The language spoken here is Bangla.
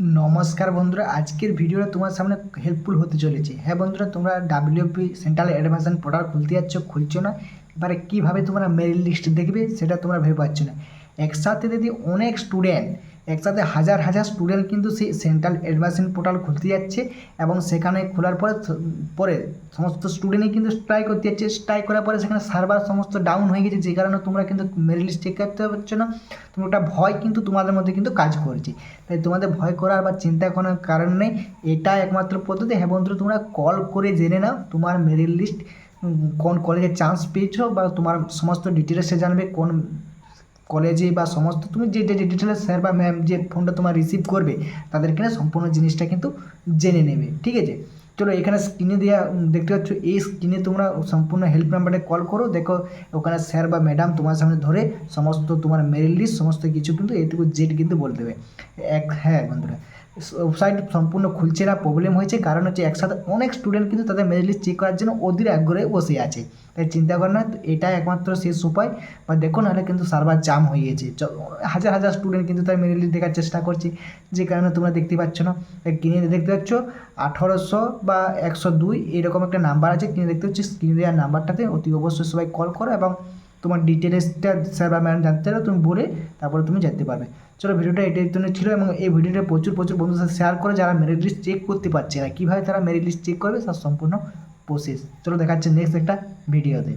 নমস্কার বন্ধুরা, আজকের ভিডিওটা তোমার সামনে হেল্পফুল হতে চলেছে। হ্যাঁ বন্ধুরা, তোমরা ডাব্লিউপি সেন্ট্রাল অ্যাডভান্সান পোর্টাল খুলতে যাচ্ছ, খুলছো না? এবারে কীভাবে তোমরা মেরিট লিস্ট দেখবে, সেটা তোমরা ভেবে পাচ্ছ না। একসাথে যদি অনেক স্টুডেন্ট একসাথে হাজার হাজার স্টুডেন্ট কিন্তু সেই সেন্ট্রাল অ্যাডমিশন পোর্টাল খুলতে যাচ্ছে এবং সেখানে খোলার পরে পরে সমস্ত স্টুডেন্টই কিন্তু স্ট্রাই করতে যাচ্ছে। স্ট্রাই করার পরে সেখানে সার্ভার সমস্ত ডাউন হয়ে গেছে। যে কারণে তোমরা কিন্তু মেরিট লিস্ট চেক করতে পারছ না। তোমরা ওটা ভয় কিন্তু তোমাদের মধ্যে কিন্তু কাজ করছে। তাই তোমাদের ভয় করার বা চিন্তা করার কারণ নেই। এটা একমাত্র পদ্ধতি। হ্যাঁ বন্ধু তোমরা কল করে জেনে নাও তোমার মেরিট লিস্ট কোন কলেজে চান্স পেয়েছ বা তোমার সমস্ত ডিটেলসে জানবে কোন কলেজে বা সমস্ত তুমি যে ডিটেলস স্যার বা ম্যাম যে ফোনটা তোমার রিসিভ করবে তাদেরকে না সম্পূর্ণ জিনিসটা কিন্তু জেনে নেবে, ঠিক আছে? চলো এখানে স্ক্রিনে দেওয়া দেখতে পাচ্ছ, এই স্ক্রিনে তোমরা সম্পূর্ণ হেল্প নাম্বারে কল করো, দেখো ওখানে স্যার বা ম্যাডাম তোমার সামনে ধরে সমস্ত তোমার মেরিট লিস্ট সমস্ত কিছু কিন্তু এটুকু জেড কিন্তু বলে দেবে। এক হ্যাঁ বন্ধুরা। ওয়েবসাইট সম্পূর্ণ খুলছে না প্রবলেম হয়েছে। কারণ হচ্ছে একসাথে অনেক স্টুডেন্ট কিন্তু তাদের মেরিট লিস্ট চেক করার জন্য অধীর আগ্রহে বসে আছে। তাই চিন্তা করো না এটা একমাত্র শেষ উপায়। বা দেখুন নাহলে কিন্তু সার্ভার জাম হয়ে গেছে। হাজার হাজার স্টুডেন্ট কিন্তু তার মেরিট লিস্ট দেখার চেষ্টা করছে। যে কারণে তোমরা দেখতে পাচ্ছ না। কিনে দেখতে পাচ্ছ, আঠারোশো বা একশো দুই এরকম একটা নাম্বার আছে। কিনে দেখতে পাচ্ছি স্ক্রিনে দেওয়ার নাম্বারটাতে অতি অবশ্যই সবাই কল করো এবং তোমার ডিটেলসটা স্যার বা ম্যাডাম জানতে চাইলে তুমি বলে তারপরে তুমি যেতে পারবে। চলো ভিডিওটা এটাই জন্য ছিল এবং এই ভিডিওটা প্রচুর প্রচুর বন্ধুর সাথে শেয়ার করে যারা মেরিট লিস্ট চেক করতে পারছে না। কীভাবে তারা মেরিট লিস্ট চেক করবে তার সম্পূর্ণ প্রসেস চলো দেখাচ্ছে নেক্সট একটা ভিডিওতে